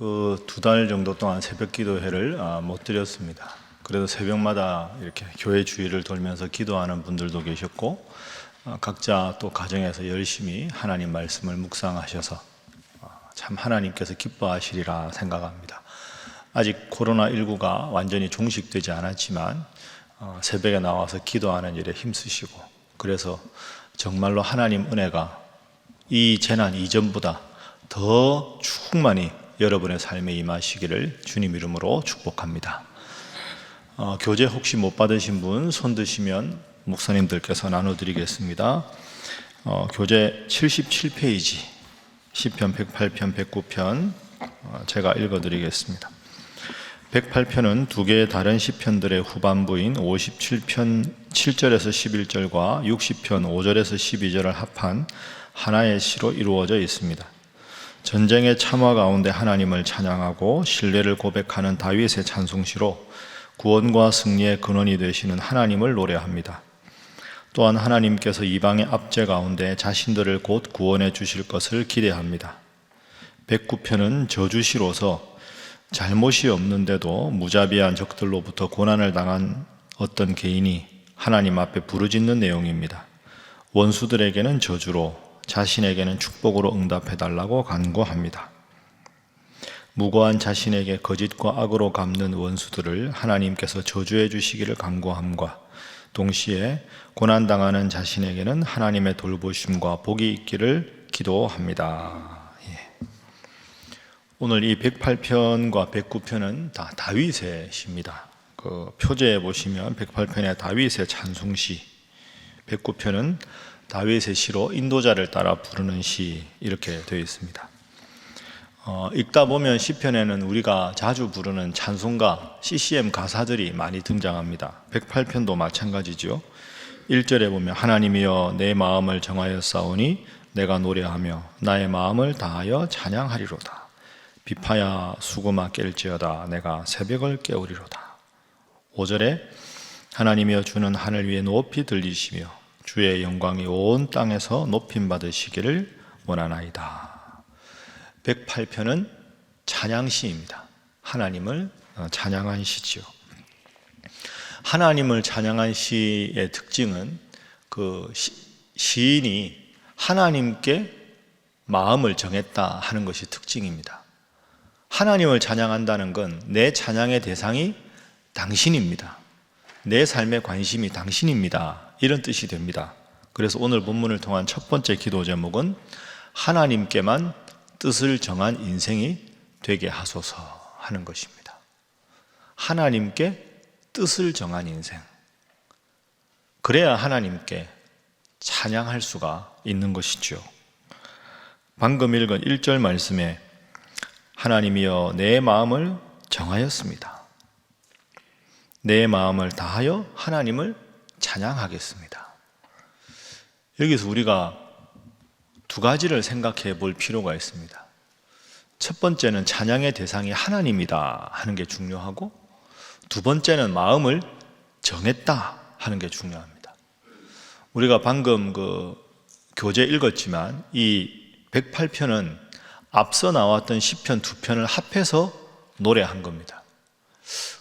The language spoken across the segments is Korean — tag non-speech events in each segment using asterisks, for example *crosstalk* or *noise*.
그 두 달 정도 동안 새벽 기도회를 아, 못 드렸습니다. 그래도 새벽마다 이렇게 교회 주위를 돌면서 기도하는 분들도 계셨고 아, 각자 또 가정에서 열심히 하나님 말씀을 묵상하셔서 아, 참 하나님께서 기뻐하시리라 생각합니다. 아직 코로나19가 완전히 종식되지 않았지만 어, 새벽에 나와서 기도하는 일에 힘쓰시고 그래서 정말로 하나님 은혜가 이 재난 이전보다 더 충만히 여러분의 삶에 임하시기를 주님 이름으로 축복합니다. 어, 교재 혹시 못 받으신 분 손 드시면 목사님들께서 나눠드리겠습니다. 어, 교재 77페이지, 10편, 108편, 109편 어, 제가 읽어드리겠습니다. 108편은 두 개의 다른 시편들의 후반부인 57편 7절에서 11절과 60편 5절에서 12절을 합한 하나의 시로 이루어져 있습니다. 전쟁의 참화 가운데 하나님을 찬양하고 신뢰를 고백하는 다윗의 찬송시로 구원과 승리의 근원이 되시는 하나님을 노래합니다. 또한 하나님께서 이방의 압제 가운데 자신들을 곧 구원해 주실 것을 기대합니다. 109편은 저주시로서 잘못이 없는데도 무자비한 적들로부터 고난을 당한 어떤 개인이 하나님 앞에 부르짖는 내용입니다. 원수들에게는 저주로 자신에게는 축복으로 응답해 달라고 간구합니다. 무고한 자신에게 거짓과 악으로 갚는 원수들을 하나님께서 저주해 주시기를 간구함과 동시에 고난 당하는 자신에게는 하나님의 돌보심과 복이 있기를 기도합니다. 예. 오늘 이 108편과 109편은 다 다윗의 시입니다. 그 표제에 보시면 108편의 다윗의 찬송시, 109편은 다윗의 시로 인도자를 따라 부르는 시 이렇게 되어 있습니다. 어, 읽다 보면 시편에는 우리가 자주 부르는 찬송가, CCM 가사들이 많이 등장합니다. 108편도 마찬가지죠. 1절에 보면 하나님이여 내 마음을 정하여 싸우니 내가 노래하며 나의 마음을 다하여 찬양하리로다. 비파야 수고마 깰지어다 내가 새벽을 깨우리로다. 5절에 하나님이여 주는 하늘 위에 높이 들리시며 주의 영광이 온 땅에서 높임 받으시기를 원하나이다. 108편은 찬양시입니다. 하나님을 어, 찬양한 시지요. 하나님을 찬양한 시의 특징은 그 시, 시인이 하나님께 마음을 정했다 하는 것이 특징입니다. 하나님을 찬양한다는 건 내 찬양의 대상이 당신입니다. 내 삶의 관심이 당신입니다. 이런 뜻이 됩니다. 그래서 오늘 본문을 통한 첫 번째 기도 제목은 하나님께만 뜻을 정한 인생이 되게 하소서 하는 것입니다. 하나님께 뜻을 정한 인생. 그래야 하나님께 찬양할 수가 있는 것이죠. 방금 읽은 1절 말씀에 하나님이여 내 마음을 정하였습니다. 내 마음을 다하여 하나님을 찬양하겠습니다. 여기서 우리가 두 가지를 생각해 볼 필요가 있습니다. 첫 번째는 찬양의 대상이 하나님이다 하는 게 중요하고 두 번째는 마음을 정했다 하는 게 중요합니다. 우리가 방금 그 교재 읽었지만 이 108편은 앞서 나왔던 10편 두 편을 합해서 노래한 겁니다.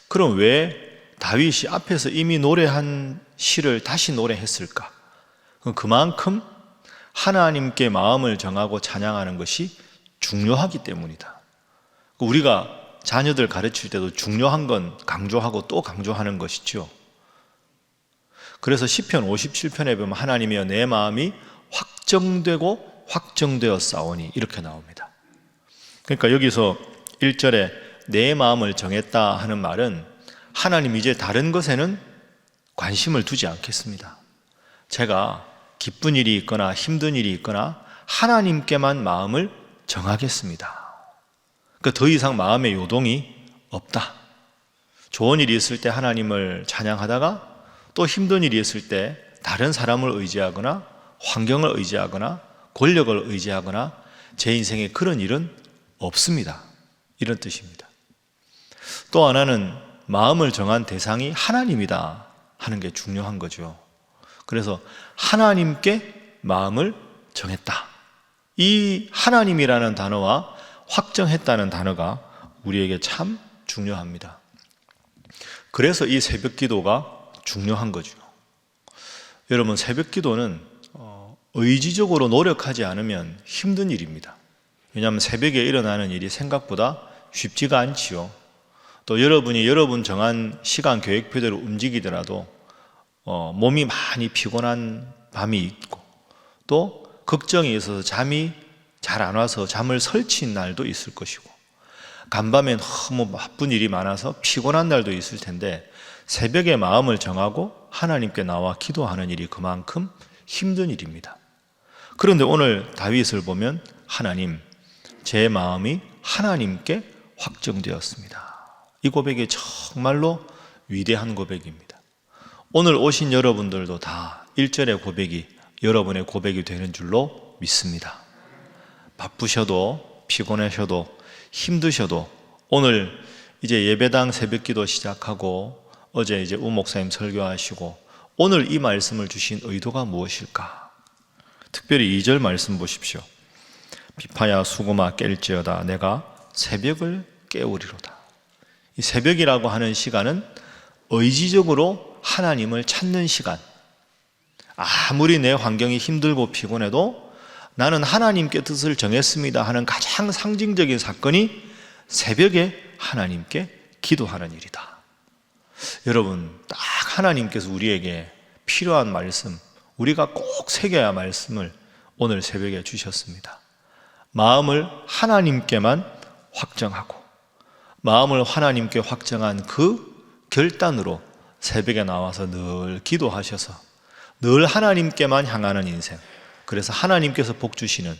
그럼 왜 다윗이 앞에서 이미 노래한 시를 다시 노래했을까? 그만큼 하나님께 마음을 정하고 찬양하는 것이 중요하기 때문이다. 우리가 자녀들 가르칠 때도 중요한 건 강조하고 또 강조하는 것이죠. 그래서 시편 57편에 보면 하나님이여 내 마음이 확정되고 확정되어 싸우니 이렇게 나옵니다. 그러니까 여기서 1절에 내 마음을 정했다 하는 말은 하나님 이제 다른 것에는 관심을 두지 않겠습니다. 제가 기쁜 일이 있거나 힘든 일이 있거나 하나님께만 마음을 정하겠습니다. 그러니까 더 이상 마음의 요동이 없다. 좋은 일이 있을 때 하나님을 찬양하다가 또 힘든 일이 있을 때 다른 사람을 의지하거나 환경을 의지하거나 권력을 의지하거나 제 인생에 그런 일은 없습니다. 이런 뜻입니다. 또 하나는 마음을 정한 대상이 하나님이다 하는 게 중요한 거죠. 그래서 하나님께 마음을 정했다. 이 하나님이라는 단어와 확정했다는 단어가 우리에게 참 중요합니다. 그래서 이 새벽 기도가 중요한 거죠. 여러분, 새벽 기도는 어, 의지적으로 노력하지 않으면 힘든 일입니다. 왜냐하면 새벽에 일어나는 일이 생각보다 쉽지가 않지요. 또 여러분이 여러분 정한 시간 계획표대로 움직이더라도 어, 몸이 많이 피곤한 밤이 있고 또 걱정이 있어서 잠이 잘 안 와서 잠을 설친 날도 있을 것이고 간밤에 너무 바쁜 일이 많아서 피곤한 날도 있을 텐데 새벽에 마음을 정하고 하나님께 나와 기도하는 일이 그만큼 힘든 일입니다. 그런데 오늘 다윗을 보면 하나님, 제 마음이 하나님께 확정되었습니다. 이 고백이 정말로 위대한 고백입니다. 오늘 오신 여러분들도 다 1절의 고백이 여러분의 고백이 되는 줄로 믿습니다. 바쁘셔도 피곤하셔도 힘드셔도 오늘 이제 예배당 새벽 기도 시작하고 어제 이제 우 목사님 설교하시고 오늘 이 말씀을 주신 의도가 무엇일까? 특별히 2절 말씀 보십시오. 비파야 수고마 깰지어다 내가 새벽을 깨우리로다. 이 새벽이라고 하는 시간은 의지적으로 하나님을 찾는 시간. 아무리 내 환경이 힘들고 피곤해도 나는 하나님께 뜻을 정했습니다 하는 가장 상징적인 사건이 새벽에 하나님께 기도하는 일이다. 여러분, 딱 하나님께서 우리에게 필요한 말씀, 우리가 꼭 새겨야 할 말씀을 오늘 새벽에 주셨습니다. 마음을 하나님께만 확정하고, 마음을 하나님께 확정한 그 결단으로 새벽에 나와서 늘 기도하셔서 늘 하나님께만 향하는 인생. 그래서 하나님께서 복 주시는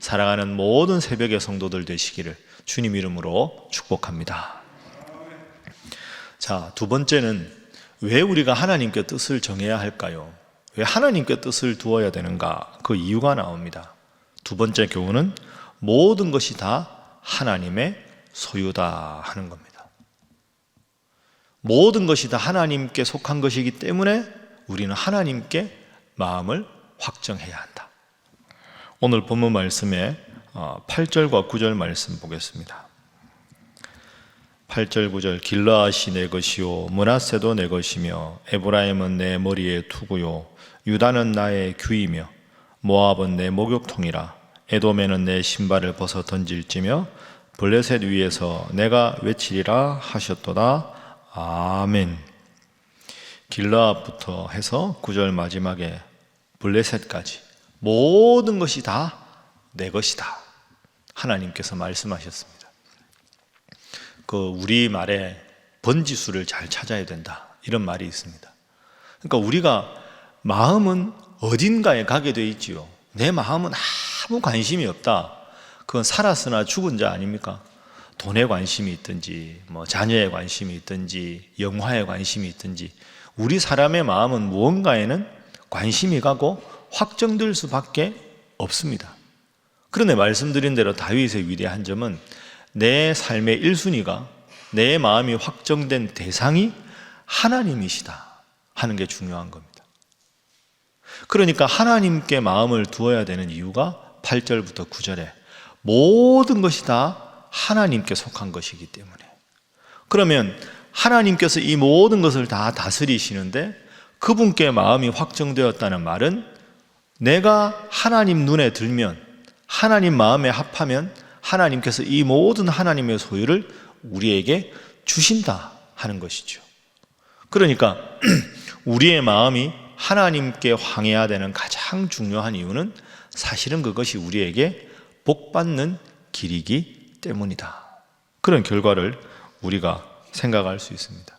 사랑하는 모든 새벽의 성도들 되시기를 주님 이름으로 축복합니다. 자, 두 번째는 왜 우리가 하나님께 뜻을 정해야 할까요? 왜 하나님께 뜻을 두어야 되는가? 그 이유가 나옵니다. 두 번째 교훈은 모든 것이 다 하나님의 소유다 하는 겁니다. 모든 것이 다 하나님께 속한 것이기 때문에 우리는 하나님께 마음을 확정해야 한다. 오늘 본문 말씀에 8절과 어, 9절 말씀 보겠습니다. 8절 9절 길라앗이 내 것이요 문하세도 내 것이며 에브라임은 내 머리에 투구요 유다는 나의 귀이며 모압은 내 목욕통이라 에돔에는 내 신발을 벗어 던질지며 블레셋 위에서 내가 외치리라 하셨도다 아멘 길라앗부터 해서 9절 마지막에 블레셋까지 모든 것이 다 내 것이다 하나님께서 말씀하셨습니다 그 우리 말에 번지수를 잘 찾아야 된다. 이런 말이 있습니다. 그러니까 우리가 마음은 어딘가에 가게 돼 있지요. 내 마음은 아무 관심이 없다. 그건 살았으나 죽은 자 아닙니까? 돈에 관심이 있든지, 뭐 자녀에 관심이 있든지, 영화에 관심이 있든지, 우리 사람의 마음은 무언가에는 관심이 가고 확정될 수밖에 없습니다. 그런데 말씀드린 대로 다윗의 위대한 점은 내 삶의 1순위가 내 마음이 확정된 대상이 하나님이시다 하는 게 중요한 겁니다. 그러니까 하나님께 마음을 두어야 되는 이유가 8절부터 9절에 모든 것이 다 하나님께 속한 것이기 때문에 그러면 하나님께서 이 모든 것을 다 다스리시는데 그분께 마음이 확정되었다는 말은 내가 하나님 눈에 들면 하나님 마음에 합하면 하나님께서 이 모든 하나님의 소유를 우리에게 주신다 하는 것이죠. 그러니까 *clears throat* 우리의 마음이 하나님께 황해야 되는 가장 중요한 이유는 사실은 그것이 우리에게 복받는 길이기 때문이다. 그런 결과를 우리가 생각할 수 있습니다.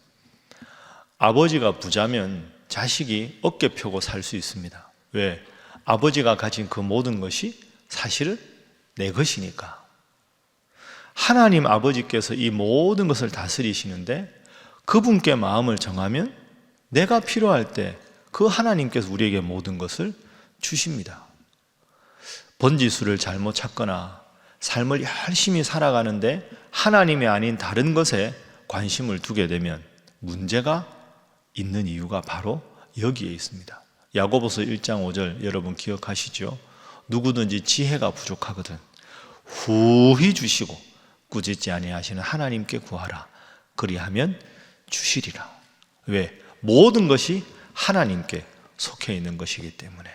아버지가 부자면 자식이 어깨 펴고 살 수 있습니다. 왜? 아버지가 가진 그 모든 것이 사실은 내 것이니까. 하나님 아버지께서 이 모든 것을 다스리시는데 그분께 마음을 정하면 내가 필요할 때 그 하나님께서 우리에게 모든 것을 주십니다. 번지수를 잘못 찾거나 삶을 열심히 살아가는데 하나님이 아닌 다른 것에 관심을 두게 되면 문제가 있는 이유가 바로 여기에 있습니다. 야고보서 1장 5절 여러분 기억하시죠? 누구든지 지혜가 부족하거든 후히 주시고 꾸짖지 아니하시는 하나님께 구하라. 그리하면 주시리라. 왜? 모든 것이 하나님께 속해 있는 것이기 때문에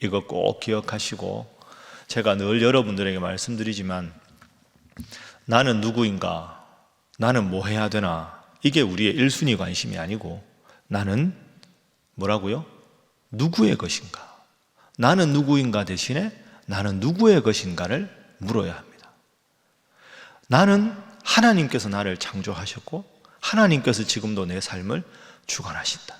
이거 꼭 기억하시고 제가 늘 여러분들에게 말씀드리지만 나는 누구인가? 나는 뭐 해야 되나? 이게 우리의 1순위 관심이 아니고 나는 뭐라고요? 누구의 것인가? 나는 누구인가 대신에 나는 누구의 것인가를 물어야 합니다. 나는 하나님께서 나를 창조하셨고 하나님께서 지금도 내 삶을 주관하신다.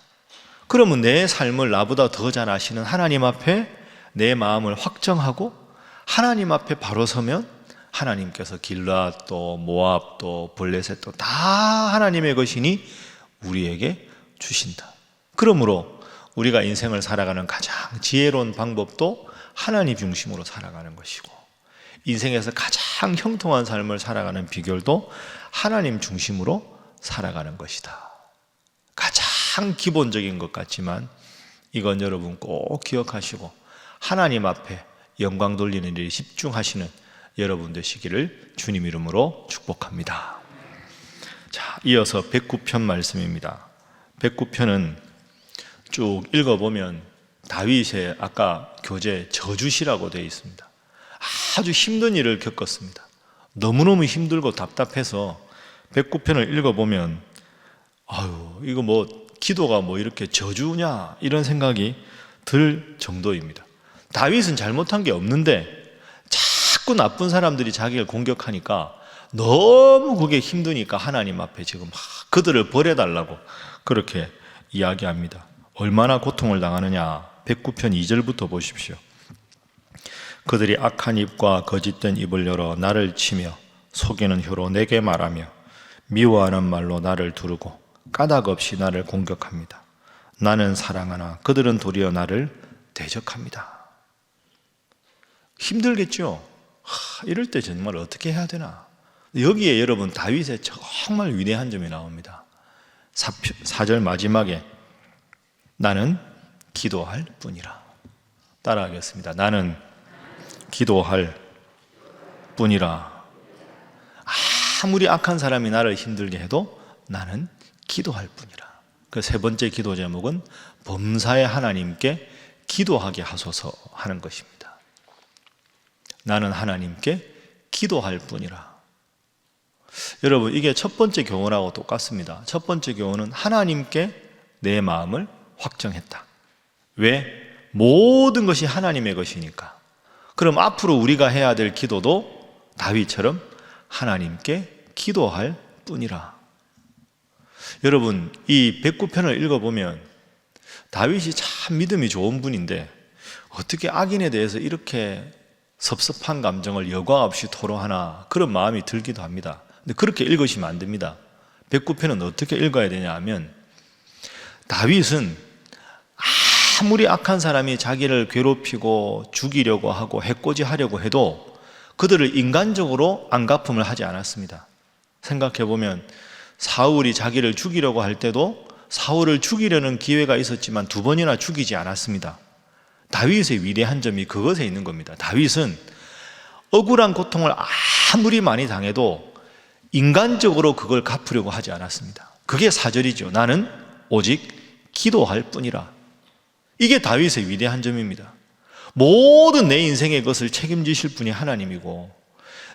그러면 내 삶을 나보다 더 잘 아시는 하나님 앞에 내 마음을 확정하고 하나님 앞에 바로 서면 하나님께서 길라도 모압도 블레셋도 다 하나님의 것이니 우리에게 주신다. 그러므로 우리가 인생을 살아가는 가장 지혜로운 방법도 하나님 중심으로 살아가는 것이고 인생에서 가장 형통한 삶을 살아가는 비결도 하나님 중심으로 살아가는 것이다. 가장 기본적인 것 같지만 이건 여러분 꼭 기억하시고 하나님 앞에 영광 돌리는 일에 집중하시는 여러분 되시기를 주님 이름으로 축복합니다. 자, 이어서 109편 말씀입니다. 109편은 쭉 읽어보면 다윗의 아까 교재 저주시라고 되어 있습니다. 아주 힘든 일을 겪었습니다. 너무너무 힘들고 답답해서 109편을 읽어보면 아유, 이거 뭐 기도가 뭐 이렇게 저주냐 이런 생각이 들 정도입니다. 다윗은 잘못한 게 없는데 자꾸 나쁜 사람들이 자기를 공격하니까 너무 그게 힘드니까 하나님 앞에 지금 막 그들을 버려달라고 그렇게 이야기합니다. 얼마나 고통을 당하느냐. 109편 2절부터 보십시오. 그들이 악한 입과 거짓된 입을 열어 나를 치며 속이는 혀로 내게 말하며 미워하는 말로 나를 두르고 까닭 없이 나를 공격합니다. 나는 사랑하나 그들은 도리어 나를 대적합니다. 힘들겠죠? 하, 이럴 때 정말 어떻게 해야 되나? 여기에 여러분 다윗의 정말 위대한 점이 나옵니다. 4절 마지막에 나는 기도할 뿐이라. 따라하겠습니다. 나는 기도할 뿐이라. 아무리 악한 사람이 나를 힘들게 해도 나는 기도할 뿐이라. 그 세 번째 기도 제목은 범사의 하나님께 기도하게 하소서 하는 것입니다. 나는 하나님께 기도할 뿐이라. 여러분, 이게 첫 번째 교훈하고 똑같습니다. 첫 번째 교훈은 하나님께 내 마음을 확정했다. 왜? 모든 것이 하나님의 것이니까. 그럼 앞으로 우리가 해야 될 기도도 다윗처럼 하나님께 기도할 뿐이라. 여러분, 이 109편을 읽어보면 다윗이 참 믿음이 좋은 분인데 어떻게 악인에 대해서 이렇게 섭섭한 감정을 여과 없이 토로하나 그런 마음이 들기도 합니다. 근데 그렇게 읽으시면 안 됩니다. 109편은 어떻게 읽어야 되냐 하면 다윗은 아무리 악한 사람이 자기를 괴롭히고 죽이려고 하고 해코지 하려고 해도 그들을 인간적으로 안갚음을 하지 않았습니다. 생각해 보면 사울이 자기를 죽이려고 할 때도 사울을 죽이려는 기회가 있었지만 두 번이나 죽이지 않았습니다. 다윗의 위대한 점이 그것에 있는 겁니다. 다윗은 억울한 고통을 아무리 많이 당해도 인간적으로 그걸 갚으려고 하지 않았습니다. 그게 사절이죠. 나는 오직 기도할 뿐이라. 이게 다윗의 위대한 점입니다. 모든 내 인생의 것을 책임지실 분이 하나님이고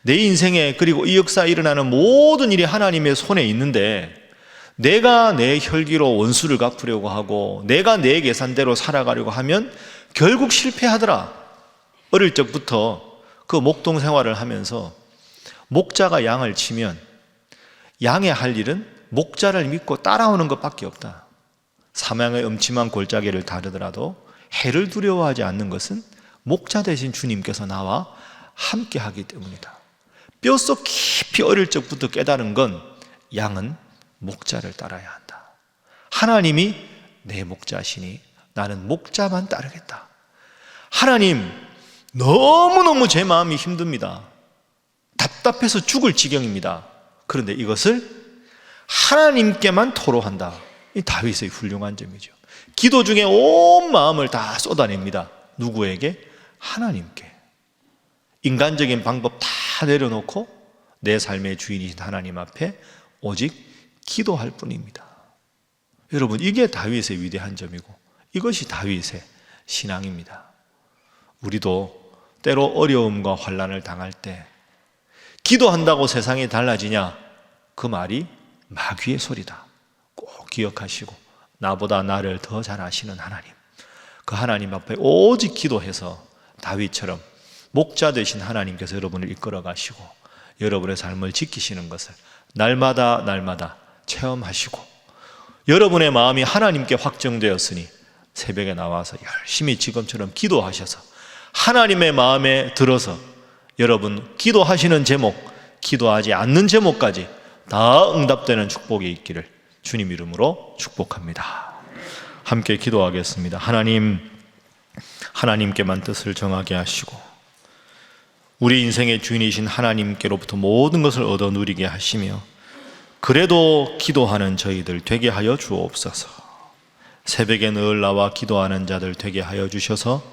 내 인생에 그리고 이 역사에 일어나는 모든 일이 하나님의 손에 있는데 내가 내 혈기로 원수를 갚으려고 하고 내가 내 계산대로 살아가려고 하면 결국 실패하더라. 어릴 적부터 그 목동 생활을 하면서 목자가 양을 치면 양의 할 일은 목자를 믿고 따라오는 것밖에 없다. 사망의 음침한 골짜기를 다르더라도 해를 두려워하지 않는 것은 목자 대신 주님께서 나와 함께 하기 때문이다. 뼛속 깊이 어릴 적부터 깨달은 건 양은 목자를 따라야 한다. 하나님이 내 목자시니 나는 목자만 따르겠다. 하나님, 너무너무 제 마음이 힘듭니다. 답답해서 죽을 지경입니다. 그런데 이것을 하나님께만 토로한다. 이 다윗의 훌륭한 점이죠. 기도 중에 온 마음을 다 쏟아냅니다. 누구에게? 하나님께. 인간적인 방법 다 내려놓고 내 삶의 주인이신 하나님 앞에 오직 기도할 뿐입니다. 여러분, 이게 다윗의 위대한 점이고 이것이 다윗의 신앙입니다. 우리도 때로 어려움과 환란을 당할 때 기도한다고 세상이 달라지냐? 그 말이 마귀의 소리다. 꼭 기억하시고 나보다 나를 더 잘 아시는 하나님. 그 하나님 앞에 오직 기도해서 다윗처럼 목자 되신 하나님께서 여러분을 이끌어 가시고 여러분의 삶을 지키시는 것을 날마다 날마다 체험하시고 여러분의 마음이 하나님께 확정되었으니 새벽에 나와서 열심히 지금처럼 기도하셔서 하나님의 마음에 들어서 여러분 기도하시는 제목, 기도하지 않는 제목까지 다 응답되는 축복이 있기를 주님 이름으로 축복합니다. 함께 기도하겠습니다. 하나님, 하나님께만 뜻을 정하게 하시고, 우리 인생의 주인이신 하나님께로부터 모든 것을 얻어 누리게 하시며, 그래도 기도하는 저희들 되게 하여 주옵소서. 새벽에 늘 나와 기도하는 자들 되게 하여 주셔서,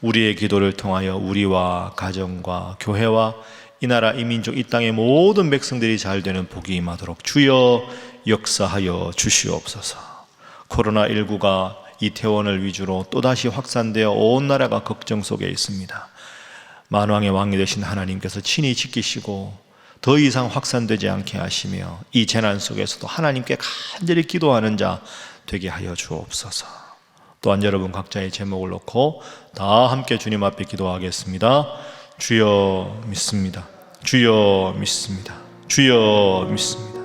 우리의 기도를 통하여 우리와 가정과 교회와 이 나라 이 민족 이 땅의 모든 백성들이 잘 되는 복이 임하도록 주여 역사하여 주시옵소서. 코로나 19가 이태원을 위주로 또다시 확산되어 온 나라가 걱정 속에 있습니다. 만왕의 왕이 되신 하나님께서 친히 지키시고 더 이상 확산되지 않게 하시며 이 재난 속에서도 하나님께 간절히 기도하는 자 되게 하여 주옵소서. 또한 여러분 각자의 제목을 놓고 다 함께 주님 앞에 기도하겠습니다. 주여 믿습니다. 주여 믿습니다. 주여 믿습니다.